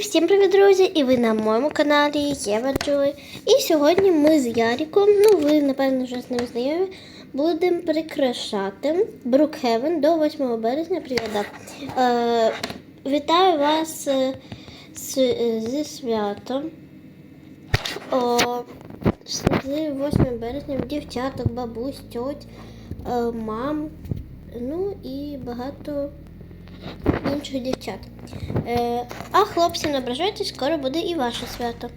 Всім привіт, друзі! І ви на моєму каналі Єва Джой. І сьогодні ми з Яріком, ну ви напевно вже з ним знайомі, будемо прикрашати Брукхевен до 8 березня. Привіт. Е, вітаю вас е, з, е, зі святом. О, з 8 березня дівчаток, бабусь, тьоть, е, мам, ну і багато інших дівчат. Е, а хлопці, не скоро буде і ваше свято.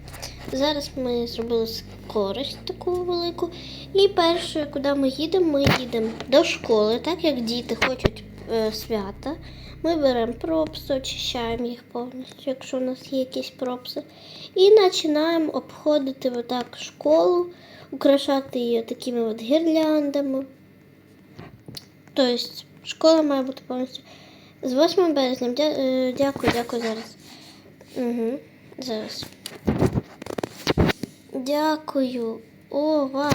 Зараз ми зробили скорость таку велику. І перше, куди ми їдемо, ми їдемо до школи, так як діти хочуть е, свята. Ми беремо пропси, очищаємо їх повністю, якщо у нас є якісь пропси. І починаємо обходити отак школу, украшати її такими от гірляндами. Тобто школа має бути повністю. З 8 березня. Е, Дякую, дякую зараз. Угу. Зараз. Дякую. О, вау.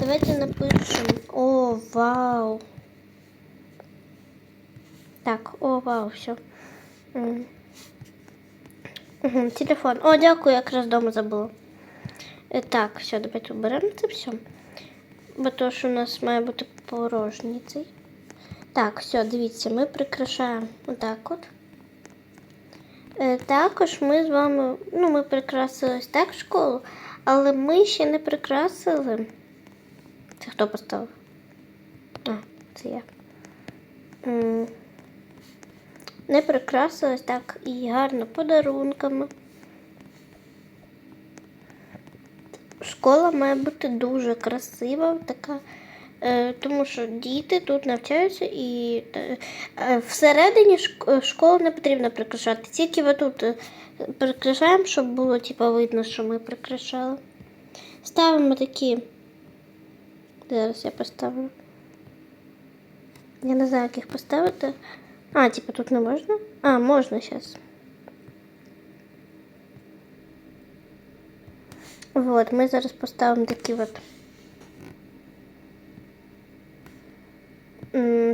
Давайте напишемо. О, вау. Так, о, вау, все. Угу, телефон. О, дякую, якраз вдома забула. Е, Так, все, давайте оберемо це все. Бо то, що у нас має бути порожній цей. Так, все, дивіться, ми прикрашаємо отак от. Е, також ми з вами, ну, ми прикрасили ось так школу, але ми ще не прикрасили. Це хто поставив? А, це я. Не прикрасили ось так і гарно подарунками. Школа має бути дуже красива, така. Е, Тому що діти тут навчаються і е, е, всередині шк- школи не потрібно прикрашати. Тільки ви тут прикрашаємо, щоб було типу, видно, що ми прикрашали. Ставимо такі. Зараз я поставлю. Я не знаю, як їх поставити. А, типу тут не можна? А, можна зараз. Вот, ми зараз поставимо такі от.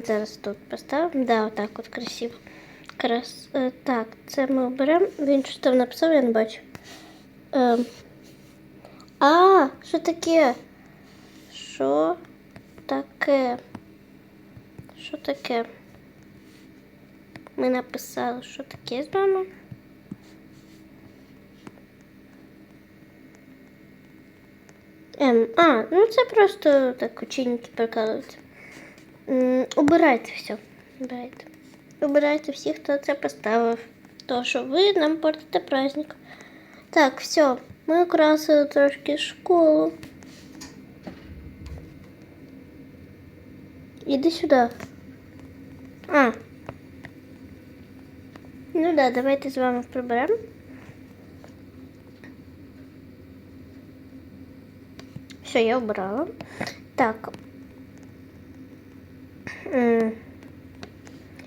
Зараз тут поставимо. Да, отак от красиво. Крас... е, Так, це ми оберемо. Він щось там написав, я не бачу. Ем. А, що таке? Що таке? Що таке? Ми написали, що таке з вами? Ем, а, ну це просто так ученики прикалуються. М, Убирайте все. Убирайте. Убирайте всіх, хто це поставив. То, що ви нам портите праздник. Так, все. Ми украсили трошки школу. Іди сюди. А. Ну да, давайте з вами приберемо. Все, я обрала. Так. М.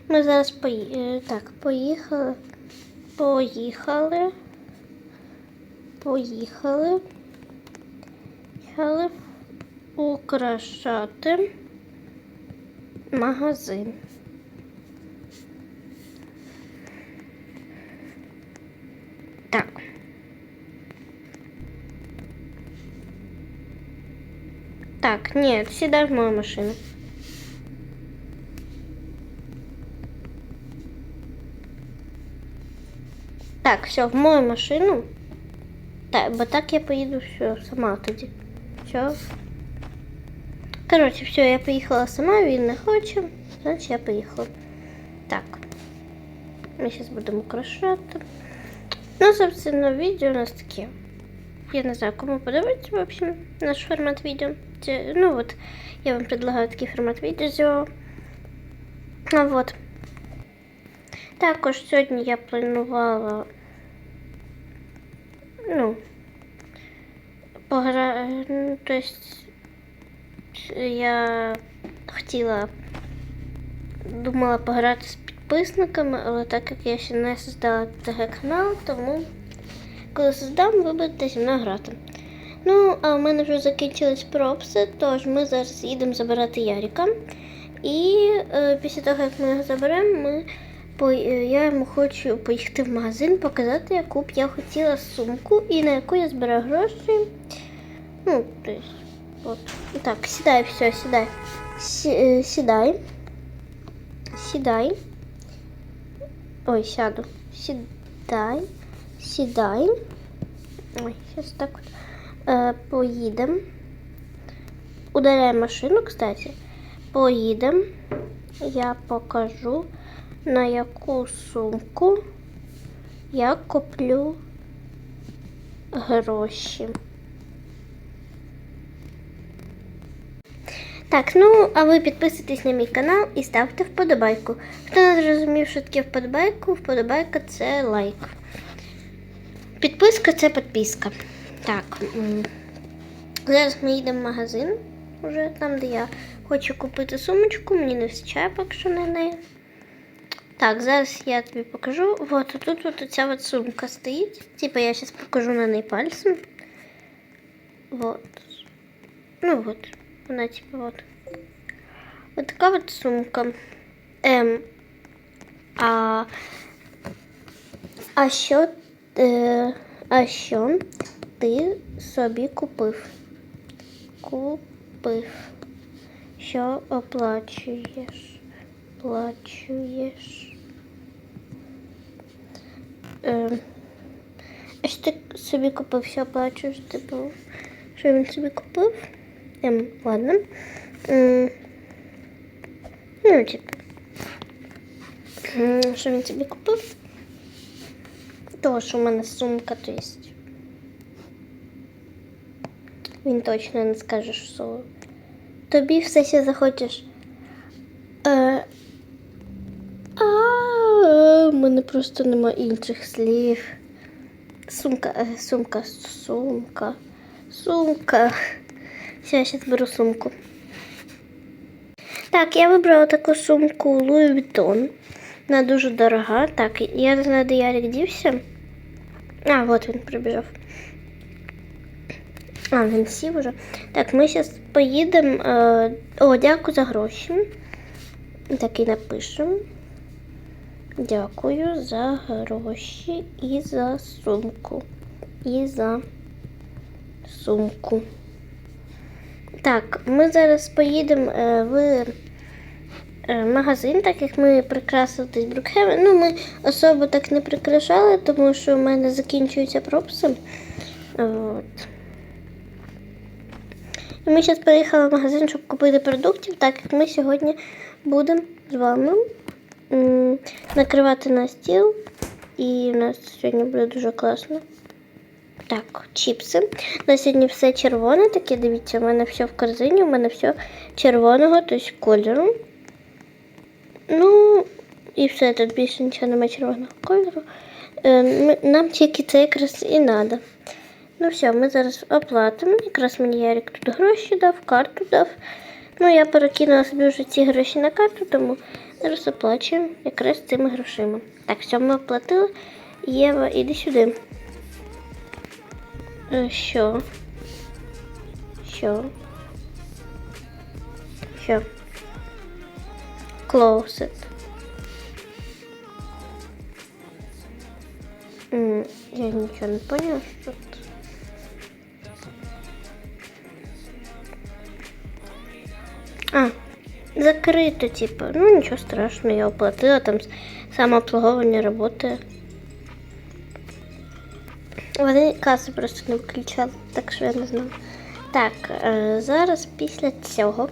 Ми зараз пої... е, так, поїхали. Поїхали. Поїхали. Поїхали украшати магазин. Так. Так, нет, сідай в мою машину. Так, все, в мою машину. Так, бо так я поїду все сама тоді. Все. Коротше, все, я поїхала сама, він не хоче, значить я поїхала. Так. Ми зараз будемо украшати. Ну, собственно, відео у нас таке. Я не знаю, кому подобається, в общем, наш формат відео. Ну от, я вам предлагаю такий формат відео. Вот. Також сьогодні я планувала. Ну, погра... ну, то есть я хотіла думала пограти з підписниками, але так як я ще не создала ТГ канал, тому коли создам, ви будете зі мною грати. Ну, а в мене вже закінчились пропси, тож ми зараз їдемо забирати Яріка. І е, після того, як ми його заберемо, ми я йому хочу поїхати в магазин, показати, яку б я хотіла сумку і на яку я збираю гроші. Ну, то есть, от. Так, сідай, все, сідай. Сі, е, сідай. Сідай. Ой, сяду. Сідай. Сідай. Ой, зараз так от. Е, поїдемо. Ударяємо машину, кстати. Поїдемо. Я покажу, на яку сумку я куплю гроші. Так, ну а ви підписуйтесь на мій канал і ставте вподобайку. Хто не зрозумів, що таке вподобайку, вподобайка це лайк. Підписка це підписка. Так. Зараз ми їдемо в магазин, уже там, де я хочу купити сумочку, мені не вистачає поки що на неї. Так, зараз я тобі покажу. Вот тут вот ця от сумка стоїть. Типа я зараз покажу на неї пальцем. Вот. Ну вот. Вона типа вот. Вот така от сумка. Ем, а, а що, е, а що ти собі купив? Купив. Що оплачуєш? Оплачуєш. Е, а що ти собі купив? Що оплачуєш? Типу, що він собі купив? Ем, ладно. М, Ну, типу. Що він собі купив? Того, що в мене сумка, то есть. Він точно не скаже, що тобі все ще захочеш. Е, мене просто нема інших слів. Сумка, е, сумка, сумка, сумка. Все, я зараз беру сумку. Так, я вибрала таку сумку Louis Vuitton. Вона дуже дорога. Так, я не знаю, де Ярик дівся. А, вот він прибіжав. А, він сів уже. Так, ми зараз поїдемо. Е... О, дякую за гроші. Так і напишемо. Дякую за гроші і за сумку. І за сумку. Так, ми зараз поїдемо е, в е, магазин, так як ми прикрасили Брукхевен. Ну, ми особо так не прикрашали, тому що в мене закінчуються пропси. От. Ми зараз приїхали в магазин, щоб купити продуктів, так як ми сьогодні будемо з вами накривати на стіл. І в нас сьогодні буде дуже класно. Так, чіпси. На сьогодні все червоне, таке, дивіться, у мене все в корзині, у мене все червоного, тобто кольору. Ну, і все, тут більше нічого немає червоного кольору. Е, Нам тільки це якраз і треба. Ну все, ми зараз оплатимо. Якраз мені Ярик тут гроші дав, карту дав. Ну, я перекинула собі вже ці гроші на карту, тому зараз оплачуємо якраз цими грошима. Так, все, ми оплатили. Єва, іди сюди. Е, Що? Що? Що? Closet. Я нічого не поняла, що тут. А, закрито, типа. Ну, нічого страшного, я оплатила, там самообслуговування работає. Вони касу просто не включали, так що я не знаю. Так, е, зараз після цього.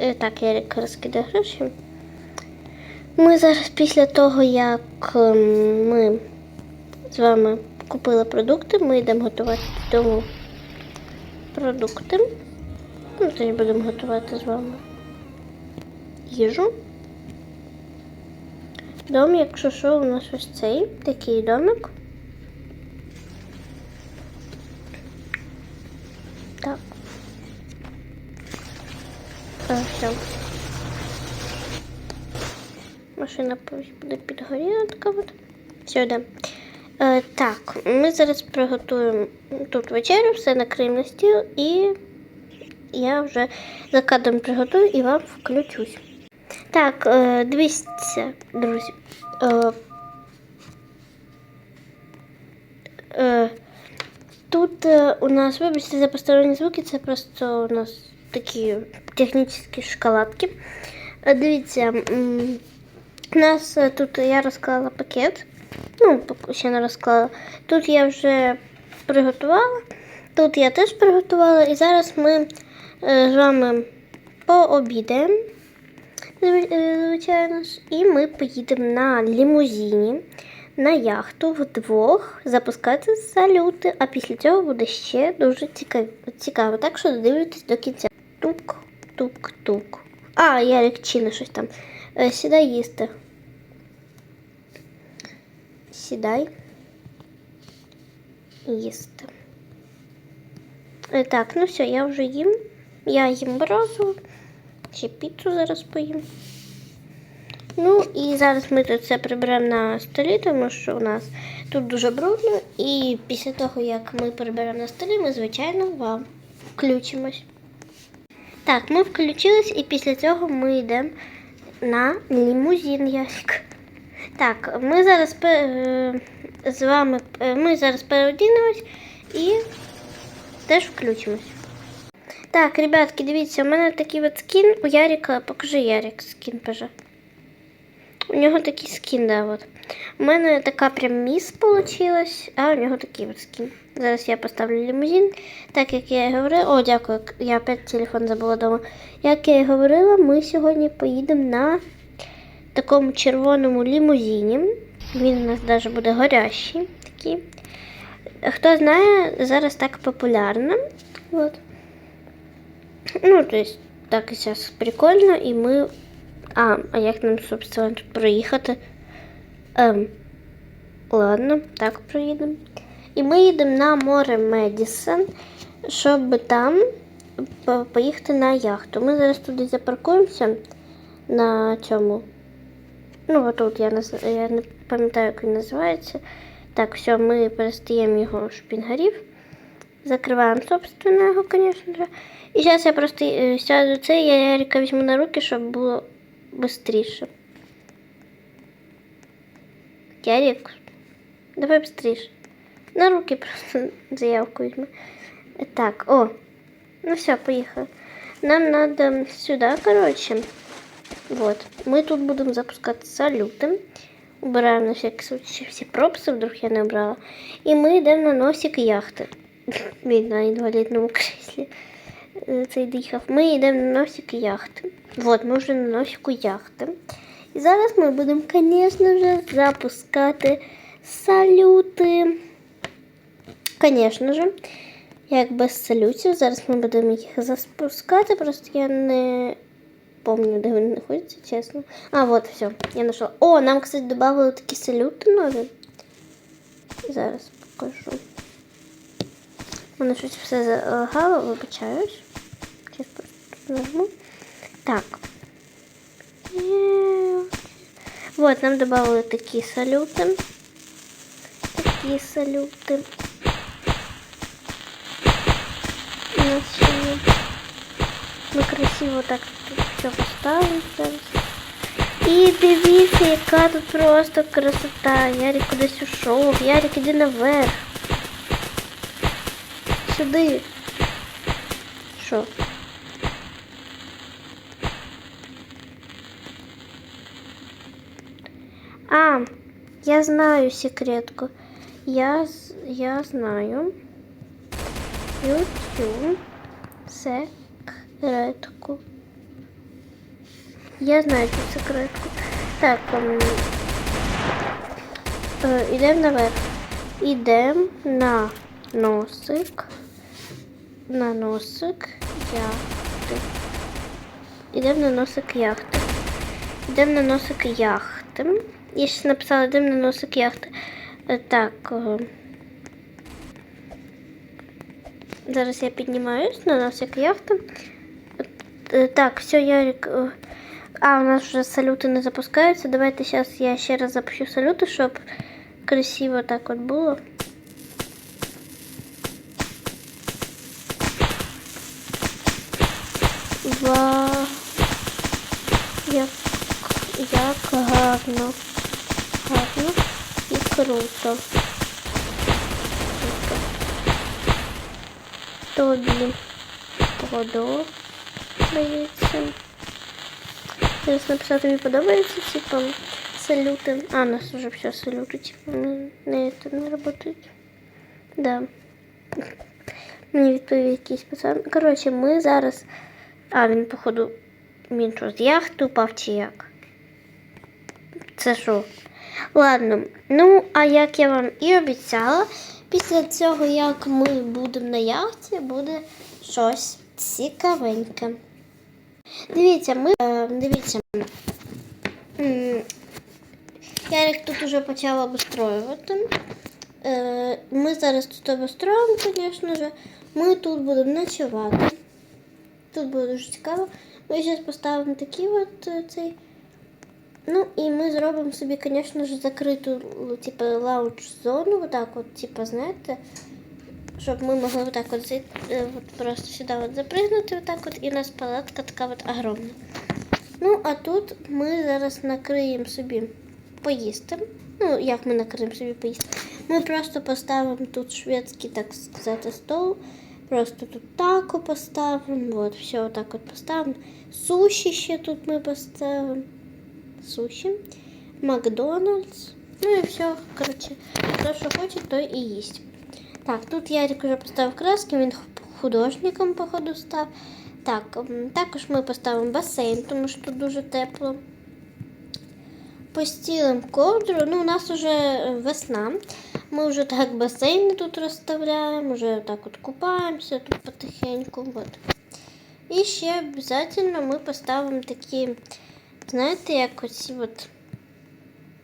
е, Так, я розкидаю гроші. Ми зараз після того, як ем, ми з вами купили продукти, ми йдемо готувати додому продукти. Ну, тоді будемо готувати з вами їжу. Дом, якщо що, у нас ось цей такий домик. Так. А, все. Машина буде підгоріла така от. Йдемо. Е, так, ми зараз приготуємо тут вечерю, все накриємо на стіл і я вже за кадром приготую і вам включусь. Так, е, дивіться, друзі. Е, е, тут у нас, вибачте за посторонні звуки, це просто у нас такі технічні шоколадки. Дивіться, у нас тут я розклала пакет. Ну, ще не розклала. Тут я вже приготувала. Тут я теж приготувала. І зараз ми з вами пообідаємо. зв- е, Звичайно ж, і ми поїдемо на лімузині, на яхту вдвох запускати салюти. А після цього буде ще дуже цікаво. цікаво. Так що додивитесь до кінця. Тук, тук, тук. А, Ярик чине щось там. Е, Сідай їсти. Сідай. Їсти. Е, Так, ну все, я вже їм. Я їм брозу. Ще піцу зараз поїм. Ну і зараз ми тут все приберемо на столі, тому що у нас тут дуже брудно. І після того, як ми приберемо на столі, ми, звичайно, вам включимось. Так, ми включились і після цього ми йдемо на лімузин Ярик. Так, ми зараз е, з вами е, ми зараз переодінемось і теж включимось. Так, ребятки, дивіться, у мене такий от скін у Ярика. Покажи Ярик скін, пожалуйста. У нього такий скін, да, от. У мене така прям міс получилась, а у нього такий от скін. Зараз я поставлю лімузин. Так як я і говорила. О, дякую, я опять телефон забула вдома. Як я і говорила, ми сьогодні поїдемо на такому червоному лімузині. Він у нас навіть буде горящий такий. Хто знає, зараз так популярно. Вот. Ну, то есть, так і зараз прикольно, і ми. А, а як нам, собственно, тут проїхати? Ем, ладно, так проїдемо. І ми їдемо на море Медісон, щоб там поїхати на яхту. Ми зараз туди запаркуємося на цьому. Ну, отут я не, з- я не пам'ятаю, як він називається. Так, все, ми перестаємо його шпінгарів. Закриваємо, собственно, його, звісно же. І зараз я просто е, сяду це, я Ярика візьму на руки, щоб було швидше. Ярик, давай быстрее. На руки просто заявку візьми. Так, о. Ну все, поїхали. Нам надо сюда, короче. Вот. Мы тут будем запускать салюты. Убираем на всякий случай все пропуски, вдруг я не убрала. І ми йдемо на носик яхти. Він на інвалідному креслі. е, Цей дихав. Ми йдемо на носик яхти. Вот, ми вже на носику яхти. І зараз ми будемо, звісно ж, запускати салюти. Звісно ж, як без салютів. Зараз ми будемо їх запускати, просто я не помню, де вони знаходяться, чесно. А, вот, все, я нашла. О, нам, кстати, добавили такі салюти нові. Зараз покажу. Мене щось все залагало, вибачаюсь. Зараз нажму. Так. Е, Вот, нам добавили такі салюти. Такі салюти. У нас. Ми красиво так тут все поставимо зараз. І дивіться, яка тут просто красота. Ярик кудись ушов. Ярик, іди наверх. Сюди. Що? А, я знаю секретку. Я, я знаю. Ютю секретку. Я знаю цю секретку. Так, е, ідемо наверх. Ідемо на носик. На носик яхти. Ідемо на носик яхти. Ідемо на носик яхти. Я ще написала, йдемо на носик яхти. Е, Так. Зараз я піднімаюсь на носик яхти. Е, Так, все, Ярик. А, у нас вже салюти не запускаються. Давайте зараз я ще раз запущу салюти, щоб красиво так от було. Як гарно. круто. Тобі подобається. Зараз написати тобі подобається, типа салюти. А, нас вже все салюти, типа, не, це не працюють. Да. Мені відповів якийсь пацан. Коротше, ми зараз. А, він, походу, він що, з яхти упав чи як? Це що? Ладно, ну, а як я вам і обіцяла, після цього, як ми будемо на яхті, буде щось цікавеньке. Дивіться, ми. Е, дивіться. Ярик тут уже почав обустроювати. Е, Ми зараз тут обустроїмо, звісно ж. Ми тут будемо ночувати. Тут буде дуже цікаво. Ми зараз поставимо такий от е, цей. Ну і ми зробимо собі, звісно ж, закриту типу, лаунж-зону, отак от, типу, знаєте, щоб ми могли отак от, е, от просто сюди от запригнути, отак от, і у нас палатка така от огромна. Ну, а тут ми зараз накриємо собі поїсти. Ну, як ми накриємо собі поїсти? Ми просто поставимо тут шведський, так сказати, стол. Просто тут тако поставимо. От, все отак от поставимо. Суші ще тут ми поставимо. Суші. Макдональдс. Ну і все, коротше, хто що хоче, той і їсть. Так, тут Ярик вже поставив краски, він художником, походу, став. Так, також ми поставимо басейн, тому що тут дуже тепло. Постілимо ковдру. Ну, у нас вже весна. Ми вже так басейни тут розставляємо, вже так от купаємося тут потихеньку. От. І ще обов'язково ми поставимо такі, знаєте, як оці от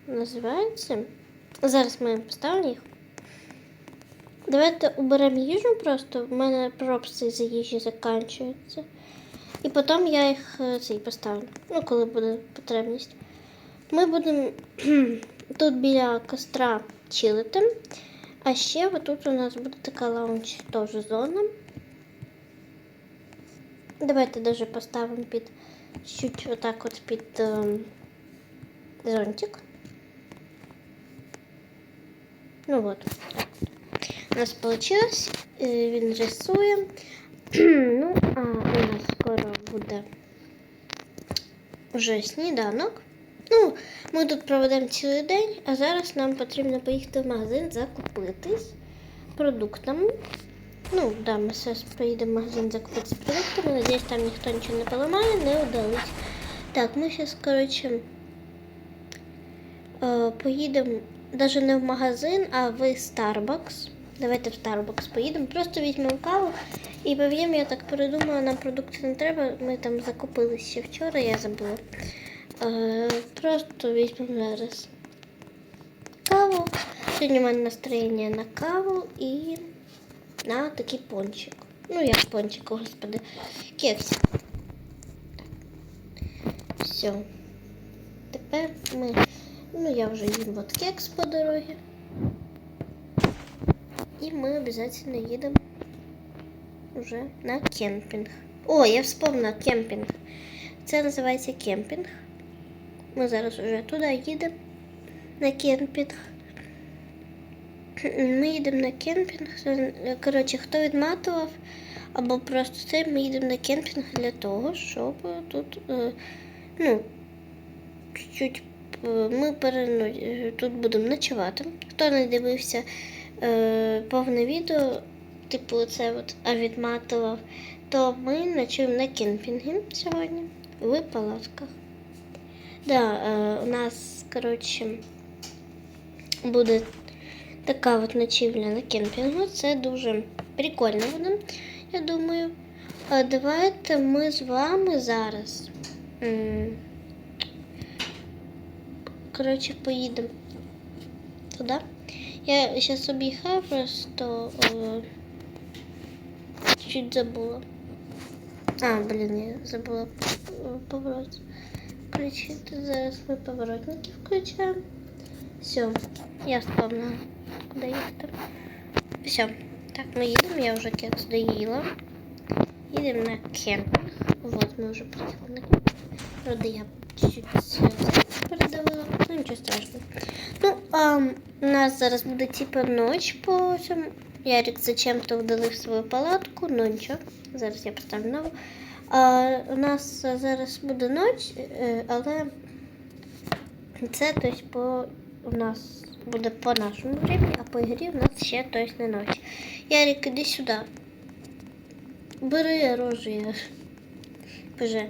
називаються. Зараз ми поставимо їх. Давайте уберемо їжу просто. У мене пропси за їжі закінчуються. І потім я їх е, цей поставлю. Ну, коли буде потребність. Ми будемо тут біля костра чилити. А ще отут у нас буде така лаунж теж зона. Давайте даже поставимо під чуть отак от під ем, зонтик. Ну от, так. У нас. Е, Він рисує. ну, а у нас скоро буде вже сніданок. Ну, ми тут проведемо цілий день, а зараз нам потрібно поїхати в магазин закупитись продуктами. Ну, да, ми зараз поїдемо в магазин закупитись продуктами. Надіюсь, там ніхто нічого не поламає, не удалить. Так, ми зараз, коротше, е, поїдемо навіть не в магазин, а в Starbucks. Давайте в Starbucks поїдемо. Просто візьмемо каву і повім, я так передумала, нам продукти не треба. Ми там закупились ще вчора, я забула. Е, Просто візьмемо зараз каву. Сьогодні в мене настроєння на каву і на такий пончик. Ну, як пончик, господи, кексик. Все. Тепер ми. Ну, я вже їм от кекс по дорозі. І ми обов'язково їдемо вже на кемпінг. О, я вспомнила кемпінг. Це називається кемпінг. Ми зараз вже туди їдемо на кемпінг. Ми їдемо на кемпінг. Коротше, хто відматував або просто це, ми їдемо на кемпінг для того, щоб тут, е, ну, чуть-чуть е, ми перено... е, тут будемо ночувати. Хто не дивився е, повне відео, типу це от відматував, то ми ночуємо на кемпінгі сьогодні в палатках. Да, у нас, коротше, буде така от ночівля на кемпінгу. Це дуже прикольно буде, я думаю. Давайте ми з вами зараз. Коротше, поїдемо туди. Я зараз об'їхаю, просто чуть забула. А, блін, я забула поворот. Включити. Зараз ми поворотники включаємо. Все, я вспомнила, куди їхати. Все, так, ми їдемо, я вже кекс доїла. Їдемо на кемпінг. Вот, ми вже приїхали на кемпінг. Правда, я чуть-чуть передавила. Ну, нічого страшного. Ну, а, у нас зараз буде типа ніч по цьому. Ярик зачем-то вдалив свою палатку, ну нічого. Зараз я поставлю нову. А, у нас зараз буде ніч, е, але це тобто, по у нас буде по нашому времени, а по ігрі у нас ще тобто, не ніч. Ярик, іди сюди. Бери оружие. Боже.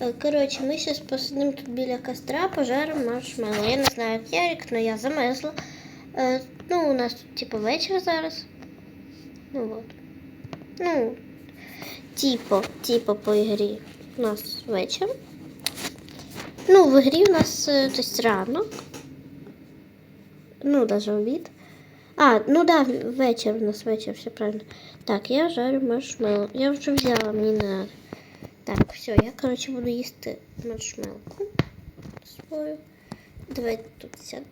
Е, Коротше, ми зараз посидимо тут біля костра, пожаримо маршмеллоу. Я не знаю, як Ярик, але я замерзла. Е, ну, у нас тут типу вечір зараз. Ну от. Ну, типу, типу по ігрі у нас вечір. Ну, в ігрі у нас е, тобто ранок. Ну, даже обід. А, ну да, вечір у нас вечір, все правильно. Так, я жарю маршмеллоу. Я вже взяла, мені надо. Так, все, я, короче, буду їсти маршмелку свою. Давайте тут сяду.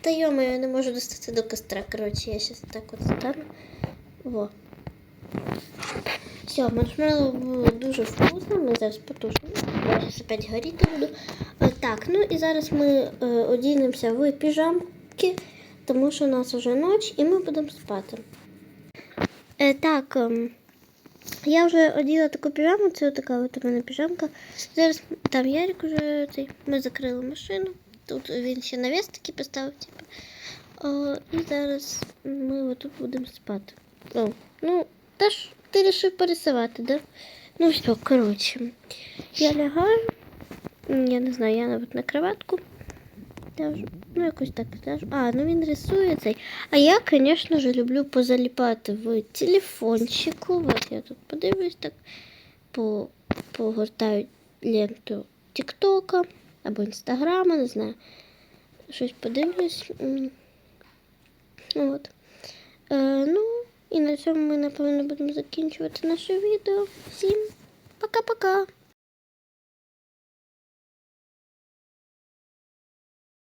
Та йома, я не можу достати до костра. Короче, я сейчас так от стану. Во. Все, маршмеллоу було дуже вкусно. Ми зараз потушимо. Я зараз опять горіти буду. Е, Так, ну і зараз ми е, одінемося в піжамки, тому що у нас вже ніч і ми будемо спати. Е, так, ем, я вже оділа таку піжаму, це така от у мене піжамка. Зараз там Ярик вже цей. Ми закрили машину. Тут він ще навіс такий поставив, типу. О, і зараз ми отут будемо спати. О, ну, та ж ти вирішив пересувати, да? Ну все, коротше. Я лягаю. Я не знаю, я навіть на кроватку. Ляжу. Ну, якось так ляжу. А, ну він рисує цей. А я, звісно ж, люблю позаліпати в телефончику. От я тут подивлюсь так, по, погортаю ленту Тіктока або Інстаграма, не знаю. Щось подивлюсь. От. Е, ну, і на цьому ми, напевно, будемо закінчувати наше відео. Всім пока-пока!